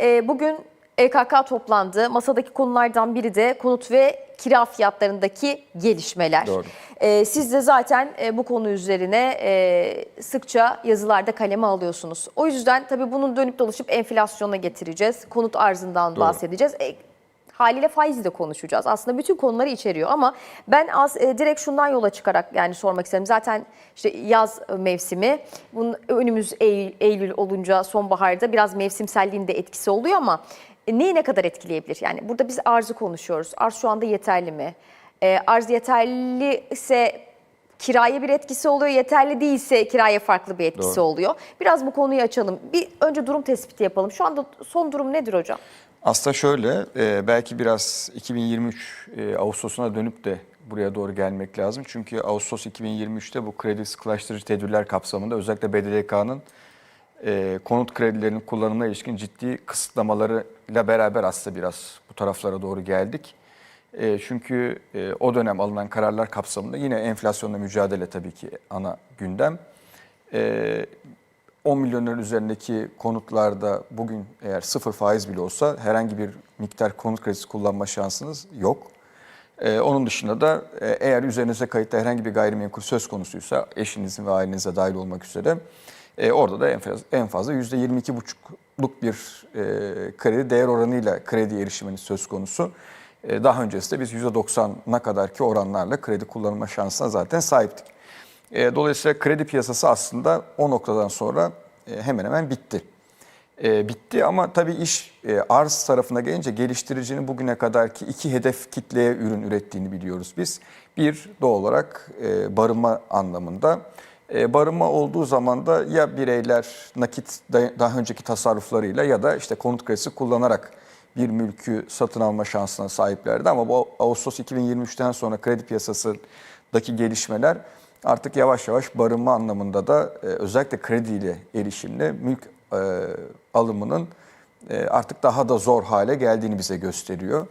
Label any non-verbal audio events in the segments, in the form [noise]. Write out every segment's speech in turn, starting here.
E, bugün EKK toplandı. Masadaki konulardan biri de konut ve kira fiyatlarındaki gelişmeler. Doğru. E, siz de zaten e, bu konu üzerine e, sıkça yazılarda kaleme alıyorsunuz. O yüzden tabii bunun dönüp dolaşıp enflasyona getireceğiz. Konut arzından Doğru. bahsedeceğiz. E, haliyle faizi de konuşacağız. Aslında bütün konuları içeriyor ama ben az e, direkt şundan yola çıkarak yani sormak isterim. Zaten işte yaz mevsimi, bunun önümüz Eylül, Eylül olunca sonbaharda biraz mevsimselliğin de etkisi oluyor ama e, neyi ne kadar etkileyebilir? Yani burada biz arzı konuşuyoruz. Arz şu anda yeterli mi? E, arz yeterli ise kiraya bir etkisi oluyor. Yeterli değilse kiraya farklı bir etkisi Doğru. oluyor. Biraz bu konuyu açalım. Bir önce durum tespiti yapalım. Şu anda son durum nedir hocam? Aslında şöyle, e, belki biraz 2023 e, Ağustos'una dönüp de buraya doğru gelmek lazım. Çünkü Ağustos 2023'te bu kredi sıkılaştırıcı tedbirler kapsamında özellikle BDDK'nın e, konut kredilerinin kullanımına ilişkin ciddi kısıtlamalarıyla beraber aslında biraz bu taraflara doğru geldik. Çünkü o dönem alınan kararlar kapsamında yine enflasyonla mücadele tabii ki ana gündem. 10 milyonların üzerindeki konutlarda bugün eğer sıfır faiz bile olsa herhangi bir miktar konut kredisi kullanma şansınız yok. Ee, onun dışında da e, eğer üzerinize kayıtlı herhangi bir gayrimenkul söz konusuysa eşinizin ve ailenize dahil olmak üzere e, orada da en fazla, en fazla %22,5'luk bir e, kredi değer oranıyla kredi erişiminiz söz konusu. E, daha öncesinde biz %90'a kadarki oranlarla kredi kullanma şansına zaten sahiptik. E, Dolayısıyla kredi piyasası aslında o noktadan sonra e, hemen hemen bitti. E, Bitti ama tabii iş arz tarafına gelince geliştiricinin bugüne kadarki iki hedef kitleye ürün ürettiğini biliyoruz biz. Bir doğal olarak e, barınma anlamında. E, Barınma olduğu zaman da ya bireyler nakit da- daha önceki tasarruflarıyla ya da işte konut kredisi kullanarak bir mülkü satın alma şansına sahiplerdi. Ama bu Ağustos 2023'ten sonra kredi piyasasındaki gelişmeler artık yavaş yavaş barınma anlamında da e, özellikle krediyle erişimle mülk e, alımının e, artık daha da zor hale geldiğini bize gösteriyor.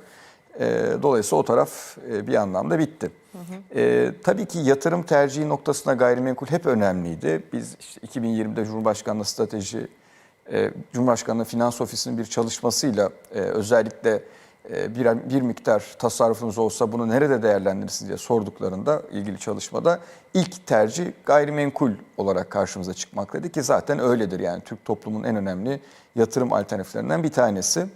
E, dolayısıyla o taraf e, bir anlamda bitti. E, tabii ki yatırım tercihi noktasına gayrimenkul hep önemliydi. Biz işte 2020'de Cumhurbaşkanlığı strateji e, Cumhurbaşkanlığı Finans Ofisi'nin bir çalışmasıyla e, özellikle bir, bir miktar tasarrufunuz olsa bunu nerede değerlendirirsiniz diye sorduklarında ilgili çalışmada ilk tercih gayrimenkul olarak karşımıza çıkmaktaydı ki zaten öyledir yani Türk toplumunun en önemli yatırım alternatiflerinden bir tanesi.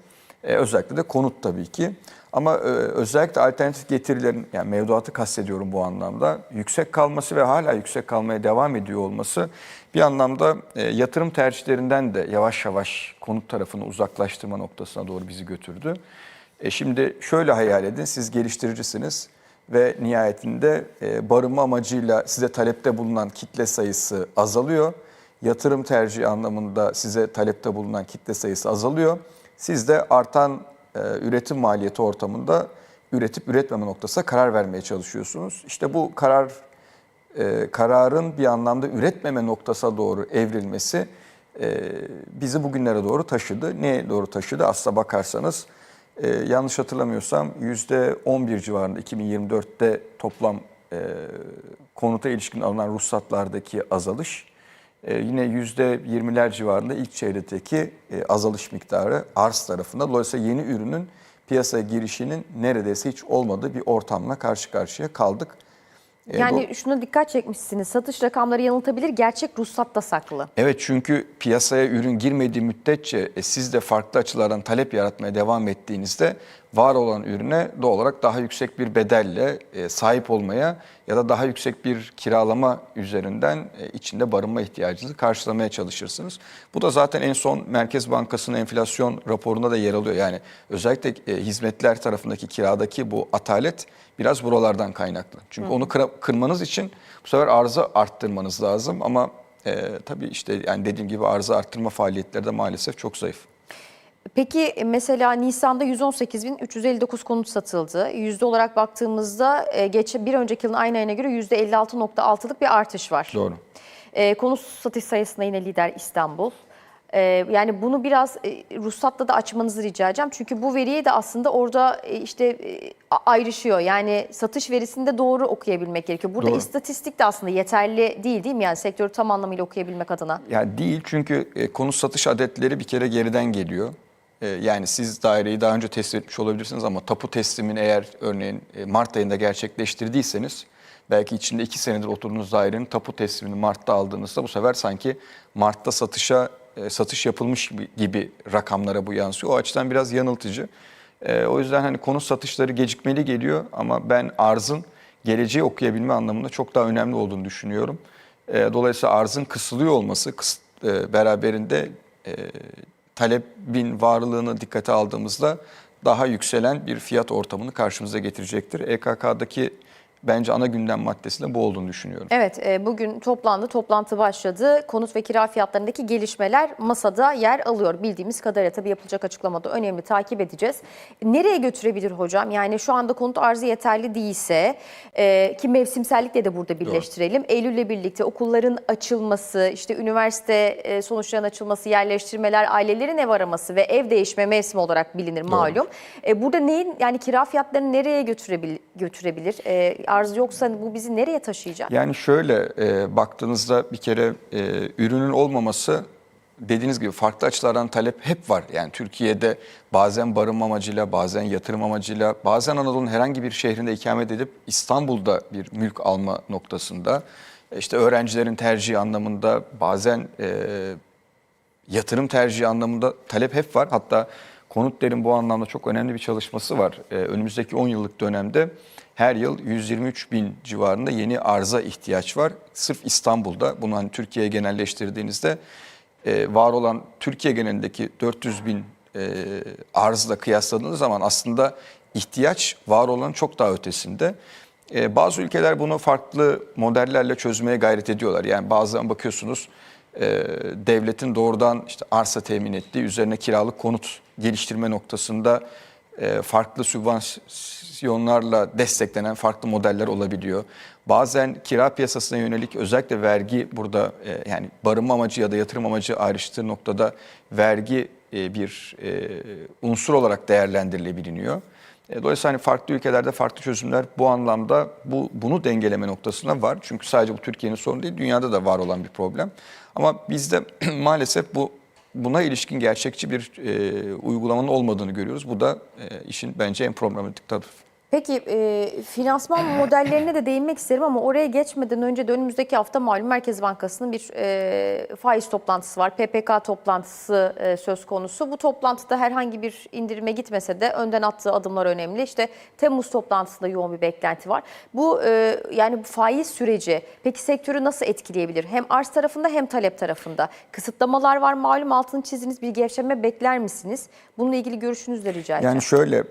E, özellikle de konut tabii ki. Ama e, özellikle alternatif getirilerin yani mevduatı kastediyorum bu anlamda yüksek kalması ve hala yüksek kalmaya devam ediyor olması bir anlamda e, yatırım tercihlerinden de yavaş yavaş konut tarafını uzaklaştırma noktasına doğru bizi götürdü. E, şimdi şöyle hayal edin siz geliştiricisiniz ve nihayetinde e, barınma amacıyla size talepte bulunan kitle sayısı azalıyor. Yatırım tercihi anlamında size talepte bulunan kitle sayısı azalıyor. Siz de artan e, üretim maliyeti ortamında üretip üretmeme noktasına karar vermeye çalışıyorsunuz. İşte bu karar e, kararın bir anlamda üretmeme noktasına doğru evrilmesi bizi bugünlere doğru taşıdı. Neye doğru taşıdı? Aslına bakarsanız e, yanlış hatırlamıyorsam %11 civarında 2024'te toplam e, konuta ilişkin alınan ruhsatlardaki azalış. E, yine %20'ler civarında ilk çeyrekteki e, azalış miktarı arz tarafında. Dolayısıyla yeni ürünün piyasaya girişinin neredeyse hiç olmadığı bir ortamla karşı karşıya kaldık. E, Yani şuna dikkat çekmişsiniz. Satış rakamları yanıltabilir. Gerçek ruhsatta saklı. Evet çünkü piyasaya ürün girmediği müddetçe e, siz de farklı açılardan talep yaratmaya devam ettiğinizde var olan ürüne doğal olarak daha yüksek bir bedelle e, sahip olmaya ya da daha yüksek bir kiralama üzerinden e, içinde barınma ihtiyacınızı karşılamaya çalışırsınız. Bu da zaten en son Merkez Bankası'nın enflasyon raporunda da yer alıyor. Yani özellikle e, hizmetler tarafındaki kiradaki bu atalet biraz buralardan kaynaklı. Çünkü onu kıra- kırmanız için bu sefer arzı arttırmanız lazım ama e, tabii işte yani dediğim gibi arzı arttırma faaliyetleri de maalesef çok zayıf. Peki e, mesela Nisan'da 118.359 konut satıldı. Yüzde olarak baktığımızda e, geç bir önceki yılın aynı ayına göre %56.6'lık bir artış var. Doğru. E, konut satış sayısında yine lider İstanbul. E, yani bunu biraz e, ruhsatla da açmanızı rica edeceğim. Çünkü bu veriye de aslında orada e, işte e, ayrışıyor. Yani satış verisini de doğru okuyabilmek gerekiyor. Burada Doğru. istatistik de aslında yeterli değil değil mi? Yani sektörü tam anlamıyla okuyabilmek adına. Yani değil çünkü e, konut satış adetleri bir kere geriden geliyor. E, yani siz daireyi daha önce teslim etmiş olabilirsiniz ama tapu teslimini eğer örneğin e, Mart ayında gerçekleştirdiyseniz belki içinde iki senedir oturduğunuz dairenin tapu teslimini Mart'ta aldığınızda bu sefer sanki Mart'ta satışa satış yapılmış gibi, rakamlara bu yansıyor. O açıdan biraz yanıltıcı. E, o yüzden hani konut satışları gecikmeli geliyor ama ben arzın geleceği okuyabilme anlamında çok daha önemli olduğunu düşünüyorum. E, dolayısıyla arzın kısılıyor olması e, beraberinde e, talebin varlığını dikkate aldığımızda daha yükselen bir fiyat ortamını karşımıza getirecektir. EKK'daki bence ana gündem maddesi de bu olduğunu düşünüyorum. Evet, e, bugün toplandı, toplantı başladı. Konut ve kira fiyatlarındaki gelişmeler masada yer alıyor. Bildiğimiz kadarıyla tabii yapılacak açıklamada önemli takip edeceğiz. Nereye götürebilir hocam? Yani şu anda konut arzı yeterli değilse e, ki mevsimsellikle de burada birleştirelim. Eylül'le birlikte okulların açılması, işte üniversite e, açılması, yerleştirmeler, ailelerin ev araması ve ev değişme mevsimi olarak bilinir malum. E, burada neyin yani kira fiyatlarını nereye götürebilir? götürebilir? E, arz yoksa bu bizi nereye taşıyacak? Yani şöyle e, baktığınızda bir kere e, ürünün olmaması dediğiniz gibi farklı açılardan talep hep var. Yani Türkiye'de bazen barınma amacıyla, bazen yatırım amacıyla, bazen Anadolu'nun herhangi bir şehrinde ikamet edip İstanbul'da bir mülk alma noktasında, işte öğrencilerin tercihi anlamında, bazen e, yatırım tercihi anlamında talep hep var. Hatta Konutler'in bu anlamda çok önemli bir çalışması var. Ee, önümüzdeki 10 yıllık dönemde her yıl 123 bin civarında yeni arza ihtiyaç var. Sırf İstanbul'da bunu hani Türkiye'ye genelleştirdiğinizde e, var olan Türkiye genelindeki 400 bin e, arzla kıyasladığınız zaman aslında ihtiyaç var olan çok daha ötesinde. E, bazı ülkeler bunu farklı modellerle çözmeye gayret ediyorlar. Yani bazen bakıyorsunuz e, devletin doğrudan işte arsa temin ettiği üzerine kiralık konut geliştirme noktasında e, farklı sübvansiyonlarla desteklenen farklı modeller olabiliyor. Bazen kira piyasasına yönelik özellikle vergi burada e, yani barınma amacı ya da yatırım amacı ayrıştığı noktada vergi e, bir unsur olarak değerlendirilebiliyor. E, Dolayısıyla hani farklı ülkelerde farklı çözümler bu anlamda bu bunu dengeleme noktasında var. Çünkü sadece bu Türkiye'nin sorunu değil, dünyada da var olan bir problem. Ama bizde [clears throat] maalesef bu buna ilişkin gerçekçi bir e, uygulamanın olmadığını görüyoruz. Bu da e, işin bence en problematik tarafı. Peki e, finansman [clears throat] modellerine de değinmek isterim ama oraya geçmeden önce de önümüzdeki hafta malum Merkez Bankası'nın bir e, faiz toplantısı var. PPK toplantısı e, söz konusu. Bu toplantıda herhangi bir indirime gitmese de önden attığı adımlar önemli. İşte Temmuz toplantısında yoğun bir beklenti var. Bu e, yani bu faiz süreci peki sektörü nasıl etkileyebilir? Hem arz tarafında hem talep tarafında. Kısıtlamalar var malum altını çizdiniz bir gevşeme bekler misiniz? Bununla ilgili görüşünüzü de rica edeceğim. Yani şöyle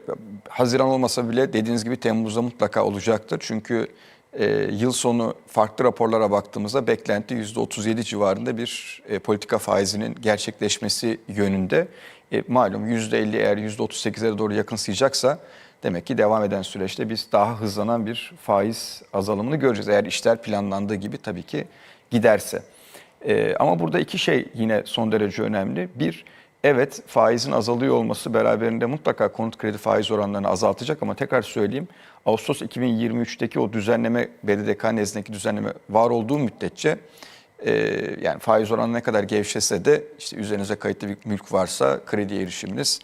Haziran olmasa bile dediğiniz gibi Temmuz'da mutlaka olacaktır. Çünkü e, yıl sonu farklı raporlara baktığımızda beklenti %37 civarında bir e, politika faizinin gerçekleşmesi yönünde. E, malum %50 eğer %38'lere doğru yakınsayacaksa demek ki devam eden süreçte biz daha hızlanan bir faiz azalımını göreceğiz. Eğer işler planlandığı gibi tabii ki giderse. E, ama burada iki şey yine son derece önemli. Bir, Evet faizin azalıyor olması beraberinde mutlaka konut kredi faiz oranlarını azaltacak ama tekrar söyleyeyim Ağustos 2023'teki o düzenleme BDDK nezdindeki düzenleme var olduğu müddetçe e, yani faiz oranı ne kadar gevşese de işte üzerinize kayıtlı bir mülk varsa kredi erişiminiz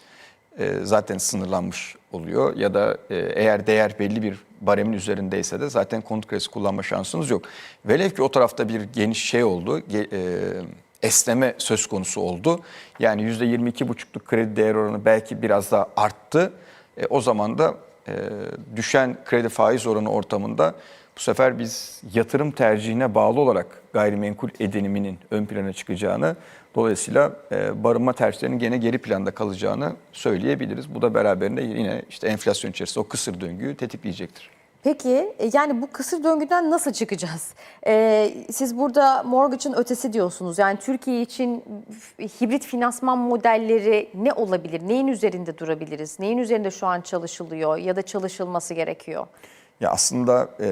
e, zaten sınırlanmış oluyor ya da e, eğer değer belli bir baremin üzerindeyse de zaten konut kredisi kullanma şansınız yok. Velev ki o tarafta bir geniş şey oldu. Ge, e, esneme söz konusu oldu. Yani %22,5'luk kredi değer oranı belki biraz daha arttı. E, o zaman da e, düşen kredi faiz oranı ortamında bu sefer biz yatırım tercihine bağlı olarak gayrimenkul ediniminin ön plana çıkacağını, dolayısıyla e, barınma tercihlerinin gene geri planda kalacağını söyleyebiliriz. Bu da beraberinde yine işte enflasyon içerisinde o kısır döngüyü tetikleyecektir. Peki e, yani bu kısır döngüden nasıl çıkacağız? Ee, siz burada mortgage'ın ötesi diyorsunuz. Yani Türkiye için hibrit finansman modelleri ne olabilir? Neyin üzerinde durabiliriz? Neyin üzerinde şu an çalışılıyor ya da çalışılması gerekiyor? Ya aslında e,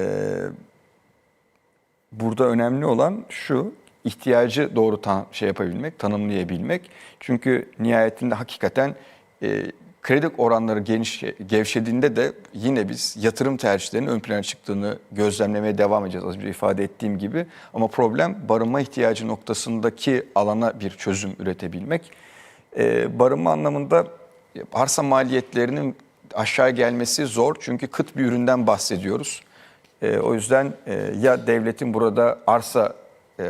burada önemli olan şu ihtiyacı doğru ta- şey yapabilmek, tanımlayabilmek. Çünkü nihayetinde hakikaten e, kredi oranları geniş gevşediğinde de yine biz yatırım tercihlerinin ön plana çıktığını gözlemlemeye devam edeceğiz az önce ifade ettiğim gibi. Ama problem barınma ihtiyacı noktasındaki alana bir çözüm üretebilmek. Ee, barınma anlamında arsa maliyetlerinin aşağı gelmesi zor çünkü kıt bir üründen bahsediyoruz. E, o yüzden e, ya devletin burada arsa e,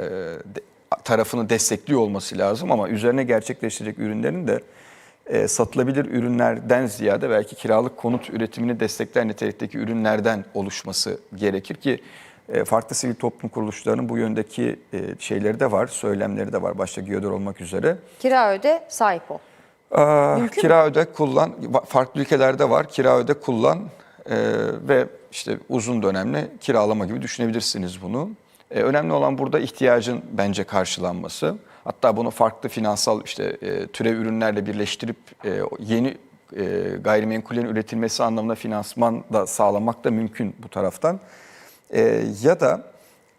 tarafını destekliyor olması lazım ama üzerine gerçekleştirecek ürünlerin de e, satılabilir ürünlerden ziyade belki kiralık konut üretimini destekler nitelikteki ürünlerden oluşması gerekir ki e, farklı sivil toplum kuruluşlarının bu yöndeki e, şeyleri de var, söylemleri de var başta GİODER olmak üzere. Kira öde sahip ol. Aa, Mümkün kira öde kullan, farklı ülkelerde var kira öde kullan e, ve işte uzun dönemli kiralama gibi düşünebilirsiniz bunu. E, önemli olan burada ihtiyacın bence karşılanması. Hatta bunu farklı finansal işte e, türev ürünlerle birleştirip e, yeni e, gayrimenkullerin üretilmesi anlamında finansman da sağlamak da mümkün bu taraftan. E, ya da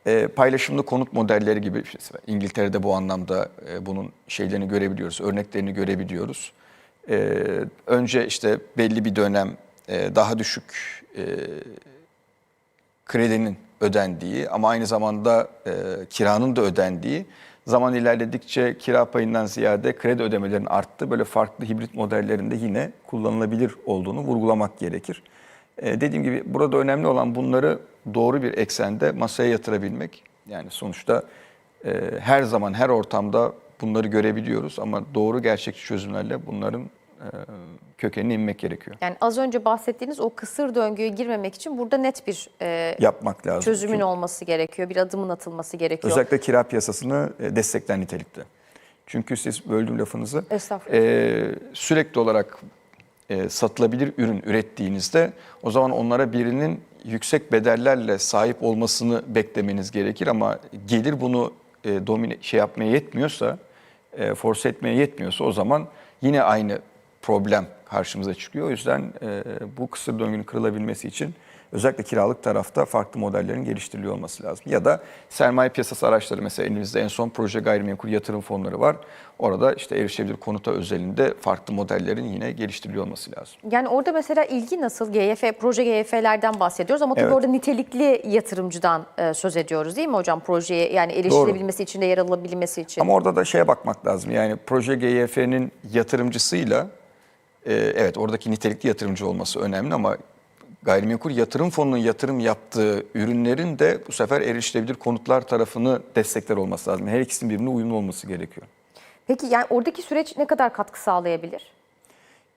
e, paylaşımlı konut modelleri gibi işte İngiltere'de bu anlamda e, bunun şeylerini görebiliyoruz, örneklerini görebiliyoruz. E, önce işte belli bir dönem e, daha düşük e, kredinin ödendiği ama aynı zamanda e, kiranın da ödendiği zaman ilerledikçe kira payından ziyade kredi ödemelerinin arttı. Böyle farklı hibrit modellerinde yine kullanılabilir olduğunu vurgulamak gerekir. E, dediğim gibi burada önemli olan bunları doğru bir eksende masaya yatırabilmek. Yani sonuçta e, her zaman her ortamda bunları görebiliyoruz ama doğru gerçekçi çözümlerle bunların kökenine inmek gerekiyor. Yani az önce bahsettiğiniz o kısır döngüye girmemek için burada net bir e, Yapmak lazım. çözümün Çünkü- olması gerekiyor. Bir adımın atılması gerekiyor. Özellikle kira piyasasını e, destekler nitelikte. Çünkü siz böldüm lafınızı. E, sürekli olarak e, satılabilir ürün ürettiğinizde o zaman onlara birinin yüksek bedellerle sahip olmasını beklemeniz gerekir ama gelir bunu e, domine şey yapmaya yetmiyorsa, e, force etmeye yetmiyorsa o zaman yine aynı problem karşımıza çıkıyor. O yüzden e, bu kısır döngünün kırılabilmesi için özellikle kiralık tarafta farklı modellerin geliştiriliyor olması lazım. Ya da sermaye piyasası araçları mesela elimizde en son proje gayrimenkul yatırım fonları var. Orada işte erişebilir konuta özelinde farklı modellerin yine geliştiriliyor olması lazım. Yani orada mesela ilgi nasıl? GYF, proje GYF'lerden bahsediyoruz ama tabii Evet. orada nitelikli yatırımcıdan e, söz ediyoruz değil mi hocam? Projeye yani erişilebilmesi için de yer alabilmesi için. Ama orada da şeye bakmak lazım. Yani proje GYF'nin yatırımcısıyla e, evet oradaki nitelikli yatırımcı olması önemli ama gayrimenkul yatırım fonunun yatırım yaptığı ürünlerin de bu sefer erişilebilir konutlar tarafını destekler olması lazım. Her ikisinin birbirine uyumlu olması gerekiyor. Peki yani oradaki süreç ne kadar katkı sağlayabilir?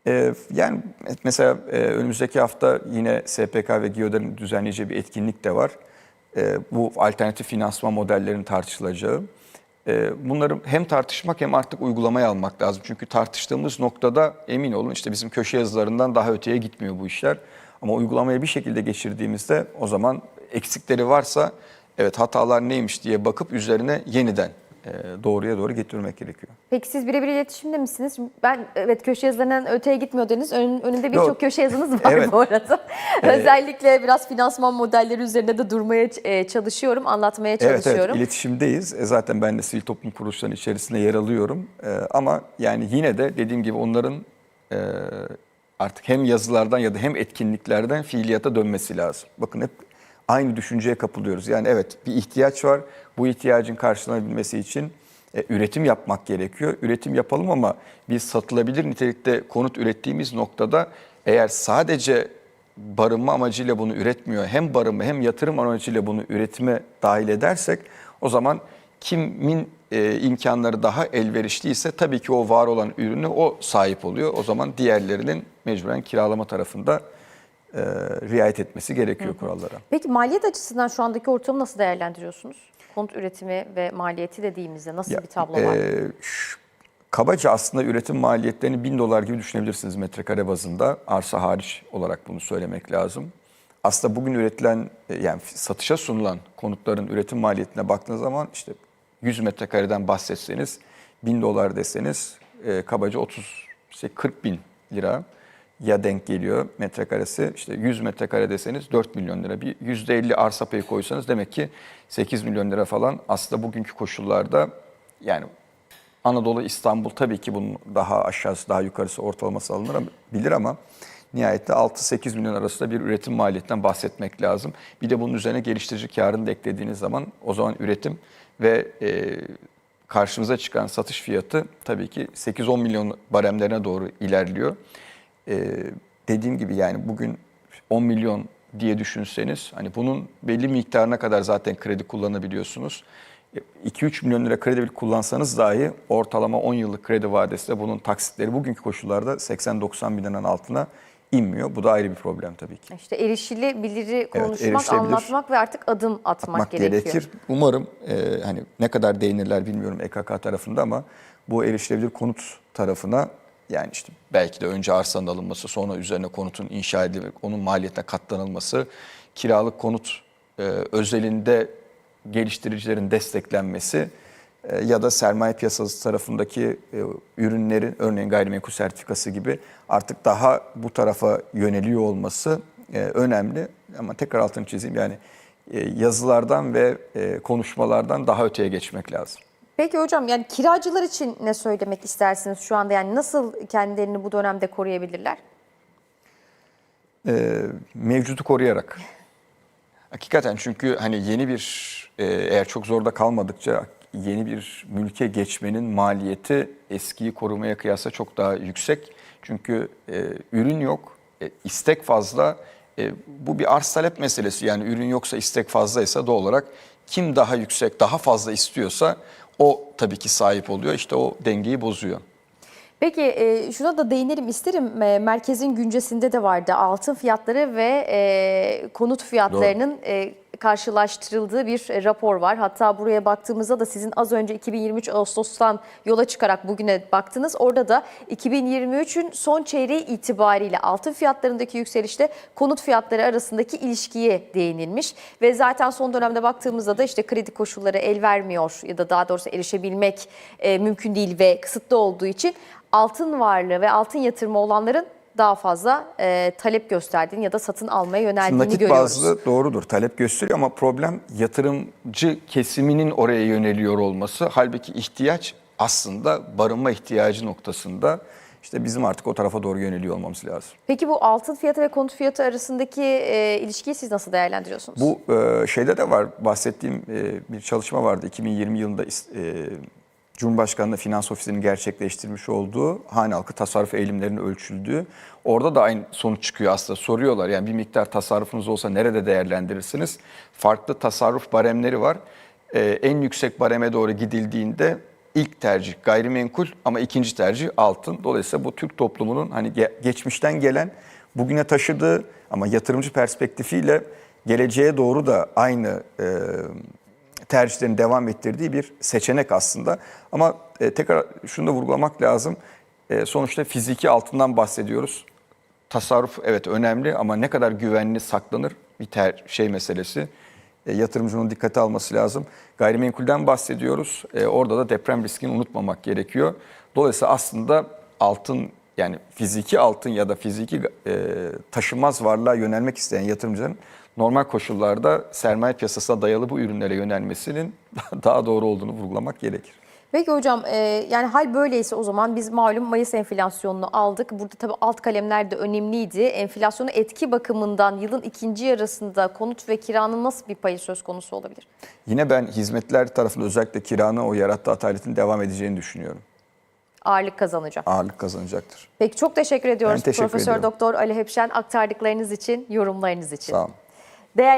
Ee, yani mesela e, önümüzdeki hafta yine SPK ve GİODER'in düzenleyeceği bir etkinlik de var. Ee, bu alternatif finansman modellerinin tartışılacağı. Ee, bunları hem tartışmak hem artık uygulamaya almak lazım. Çünkü tartıştığımız noktada emin olun işte bizim köşe yazılarından daha öteye gitmiyor bu işler. Ama uygulamaya bir şekilde geçirdiğimizde o zaman eksikleri varsa evet hatalar neymiş diye bakıp üzerine yeniden doğruya doğru getirmek gerekiyor. Peki siz birebir iletişimde misiniz? Ben evet köşe yazılarından öteye gitmiyor dediniz. Ön- önünde birçok köşe yazınız [laughs] var Evet. bu arada. Özellikle biraz finansman modelleri üzerinde de durmaya e, çalışıyorum, anlatmaya Evet çalışıyorum. evet iletişimdeyiz. E, zaten ben de sivil toplum kuruluşlarının içerisinde yer alıyorum. E, ama yani yine de dediğim gibi onların e, artık hem yazılardan ya da hem etkinliklerden fiiliyata dönmesi lazım. Bakın hep aynı düşünceye kapılıyoruz. Yani evet bir ihtiyaç var. Bu ihtiyacın karşılanabilmesi için e, üretim yapmak gerekiyor. Üretim yapalım ama biz satılabilir nitelikte konut ürettiğimiz noktada eğer sadece barınma amacıyla bunu üretmiyor, hem barınma hem yatırım amacıyla bunu üretime dahil edersek o zaman kimin e, imkanları daha elverişliyse tabii ki o var olan ürünü o sahip oluyor. O zaman diğerlerinin mecburen kiralama tarafında e, riayet etmesi gerekiyor kurallara. Peki maliyet açısından şu andaki ortamı nasıl değerlendiriyorsunuz? Konut üretimi ve maliyeti dediğimizde nasıl Ya, bir tablo var? e, şu- kabaca aslında üretim maliyetlerini 1000 dolar gibi düşünebilirsiniz metrekare bazında. Arsa hariç olarak bunu söylemek lazım. Aslında bugün üretilen e, yani satışa sunulan konutların üretim maliyetine baktığınız zaman işte 100 metrekareden bahsetseniz 1000 dolar deseniz e, kabaca 30 işte 40 bin lira ya denk geliyor metrekaresi. İşte 100 metrekare deseniz 4 milyon lira. Bir %50 arsa payı koysanız demek ki 8 milyon lira falan aslında bugünkü koşullarda yani Anadolu, İstanbul tabii ki bunun daha aşağısı, daha yukarısı ortalaması alınabilir ama nihayette 6-8 milyon arasında bir üretim maliyetinden bahsetmek lazım. Bir de bunun üzerine geliştirici karını da eklediğiniz zaman o zaman üretim ve e, karşımıza çıkan satış fiyatı tabii ki 8-10 milyon baremlerine doğru ilerliyor. Ee, dediğim gibi yani bugün 10 milyon diye düşünseniz hani bunun belli miktarına kadar zaten kredi kullanabiliyorsunuz. 2-3 milyon lira kredi bile kullansanız dahi ortalama 10 yıllık kredi vadesinde bunun taksitleri bugünkü koşullarda 80-90 bin liranın altına inmiyor. Bu da ayrı bir problem tabii ki. İşte erişilebiliri konuşmak, erişilebilir anlatmak ve artık adım atmak, Atmak gerekiyor. gerekir. Umarım e, hani ne kadar değinirler bilmiyorum EKK tarafında ama bu erişilebilir konut tarafına yani işte belki de önce arsanın alınması sonra üzerine konutun inşa edilmek, onun maliyetine katlanılması, kiralık konut e, özelinde geliştiricilerin desteklenmesi e, ya da sermaye piyasası tarafındaki e, ürünlerin örneğin gayrimenkul sertifikası gibi artık daha bu tarafa yöneliyor olması e, önemli. Ama tekrar altını çizeyim yani e, yazılardan ve e, konuşmalardan daha öteye geçmek lazım. Peki hocam yani kiracılar için ne söylemek istersiniz şu anda? Yani nasıl kendilerini bu dönemde koruyabilirler? E, mevcudu koruyarak. [laughs] Hakikaten çünkü hani yeni bir e, eğer çok zorda kalmadıkça yeni bir mülke geçmenin maliyeti eskiyi korumaya kıyasla çok daha yüksek. Çünkü e, ürün yok, e, istek fazla. E, bu bir arz talep meselesi. Yani ürün yoksa istek fazlaysa doğal olarak kim daha yüksek, daha fazla istiyorsa o tabii ki sahip oluyor. İşte o dengeyi bozuyor. Peki e, şuna da değinelim isterim. E, merkezin güncesinde de vardı altın fiyatları ve e, konut fiyatlarının e, karşılaştırıldığı bir e, rapor var. Hatta buraya baktığımızda da sizin az önce 2023 Ağustos'tan yola çıkarak bugüne baktınız. Orada da 2023'ün son çeyreği itibariyle altın fiyatlarındaki yükselişte konut fiyatları arasındaki ilişkiye değinilmiş. Ve zaten son dönemde baktığımızda da işte kredi koşulları el vermiyor ya da daha doğrusu erişebilmek e, mümkün değil ve kısıtlı olduğu için altın varlığı ve altın yatırımı olanların daha fazla e, talep gösterdiğini ya da satın almaya yöneldiğini Nakit görüyoruz. bazlı doğrudur talep gösteriyor ama problem yatırımcı kesiminin oraya yöneliyor olması. Halbuki ihtiyaç aslında barınma ihtiyacı noktasında işte bizim artık o tarafa doğru yöneliyor olmamız lazım. Peki bu altın fiyatı ve konut fiyatı arasındaki e, ilişkiyi siz nasıl değerlendiriyorsunuz? Bu e, şeyde de var bahsettiğim e, bir çalışma vardı 2020 yılında e, Cumhurbaşkanlığı Finans Ofisi'nin gerçekleştirmiş olduğu hane halkı tasarruf eğilimlerinin ölçüldüğü. Orada da aynı sonuç çıkıyor aslında. Soruyorlar yani bir miktar tasarrufunuz olsa nerede değerlendirirsiniz? Farklı tasarruf baremleri var. E, en yüksek bareme doğru gidildiğinde ilk tercih gayrimenkul ama ikinci tercih altın. Dolayısıyla bu Türk toplumunun hani ge- geçmişten gelen bugüne taşıdığı ama yatırımcı perspektifiyle geleceğe doğru da aynı e, tercihlerini devam ettirdiği bir seçenek aslında. Ama e, tekrar şunu da vurgulamak lazım. E, sonuçta fiziki altından bahsediyoruz. Tasarruf evet önemli ama ne kadar güvenli saklanır bir ter, şey meselesi. E, yatırımcının dikkate alması lazım. Gayrimenkulden bahsediyoruz. Orada da deprem riskini unutmamak gerekiyor. Dolayısıyla aslında altın yani fiziki altın ya da fiziki e, taşınmaz varlığa yönelmek isteyen yatırımcıların normal koşullarda sermaye piyasasına dayalı bu ürünlere yönelmesinin [laughs] daha doğru olduğunu vurgulamak gerekir. Peki hocam e, yani hal böyleyse o zaman biz malum Mayıs enflasyonunu aldık. Burada tabii alt kalemler de önemliydi. Enflasyonu etki bakımından yılın ikinci yarısında konut ve kiranın nasıl bir payı söz konusu olabilir? Yine ben hizmetler tarafında özellikle kiranın o yarattığı ataletin devam edeceğini düşünüyorum. Ağırlık kazanacak. Ağırlık kazanacaktır. Peki çok teşekkür ediyoruz Ben teşekkür Profesör ediyorum. Doktor Ali Hepşen aktardıklarınız için, yorumlarınız için. Sağ olun. DL